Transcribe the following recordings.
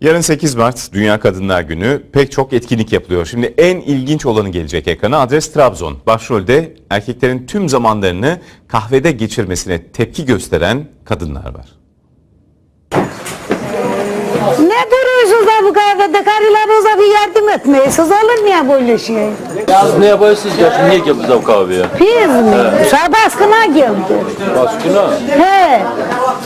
Yarın 8 Mart Dünya Kadınlar Günü pek çok etkinlik yapılıyor. Şimdi en ilginç olanı gelecek ekrana adres Trabzon. Başrolde erkeklerin tüm zamanlarını kahvede geçirmesine tepki gösteren kadınlar var. Ne duruyorsunuz da bu kahvede karılarınıza bir yardım etmeyirsiniz olur mu ya böyle şey? Siz ne yapıyorsunuz ya? Niye geldiniz bu kahveye? Biz mi? Şah baskına geldi. Baskına. He.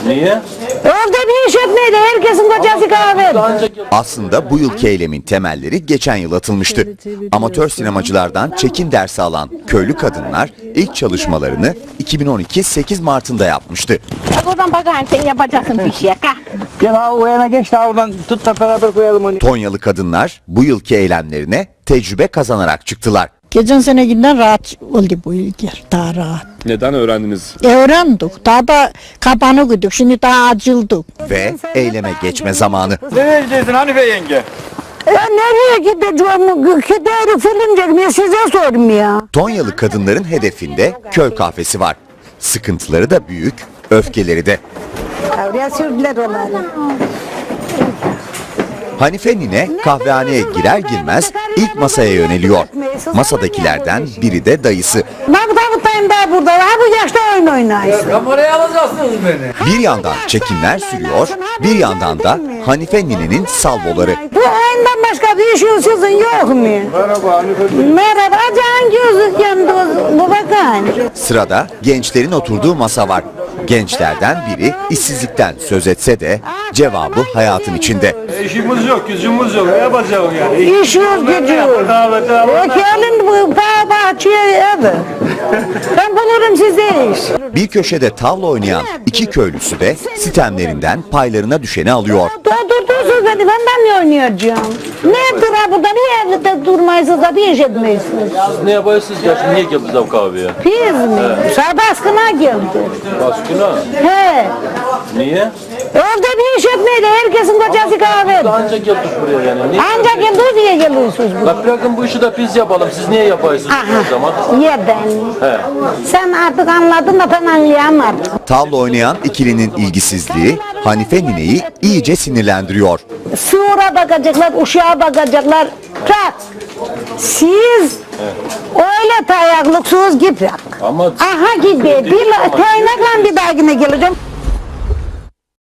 Niye? Orada bir iş etmeydi. Herkesin kocası kahvede. Ancak Aslında bu yılki eylemin temelleri geçen yıl atılmıştı. Amatör sinemacılardan çekim dersi alan köylü kadınlar ilk çalışmalarını 2012 8 Mart'ında yapmıştı. Bak oradan bakayım sen yapacaksın bir şey. Kalk. Gel ha o yana geç daha oradan tut da beraber koyalım onu. Tonyalı kadınlar bu yılki eylemlerine tecrübe kazanarak çıktılar. Geçen senekinden rahat oldu bu ülke. Daha rahat. Neden öğrendiniz? E, öğrendik. Daha da kapanı güdük. Şimdi daha acıldık. Ve eyleme geçme zamanı. Nereye gidiyorsun Hanife yenge? E nereye gideceğim? Kederi film çekmeye size sorum ya. Tonyalı kadınların hedefinde köy kahvesi var. Sıkıntıları da büyük, öfkeleri de. Oraya sürdüler onları. Hanife Nine kahvehaneye girer girmez ilk masaya yöneliyor. Masadakilerden biri de dayısı. Bak Davut'tayım daha burada. Ha bu yaşta oyun oynayın. Kameraya alacaksınız beni. Bir yandan çekimler sürüyor, bir yandan da Hanife Nine'nin salvoları. Bu oyundan başka bir işin yok mu? Merhaba Hanife. Merhaba can gözü yandı bu bakın. Sırada gençlerin oturduğu masa var. Gençlerden biri işsizlikten söz etse de cevabı hayatın içinde. İşimiz yok, gücümüz yok. Ne yapacağız yani? İş yok gücü yok. Gelin bu bahçeye evi. Ben bulurum size iş. Bir köşede tavla oynayan iki köylüsü de sitemlerinden paylarına düşeni alıyor. Doldurdunuz beni benden mi oynayacağım? Nedir ha burada niye evde durmayısınız da bir iş etmeyesiniz? siz ne yapıyorsunuz ya? Şimdi niye geldiniz bu kahveye? Biz mi? Şah baskına geldi. Baskına. He. Niye? Orada bir iş etmeydi. Herkesin kocası kahvede. Ancak geldik buraya yani. Niye? Ancak geldiniz diye geliyorsunuz buraya. La bırakın bu işi de biz yapalım. Siz niye yapıyorsunuz o zaman? Ye ben. He. Sen artık anladın da ben anlayamadım. Tavla oynayan ikilinin ilgisizliği Hanife Nine'yi iyice sinirlendiriyor. Sura bakacaklar, uşağa bakacaklar. Bak, siz öyle tayaklıksınız gibi. Ama Aha gibi. Bir kaynakla bir dahakine geleceğim.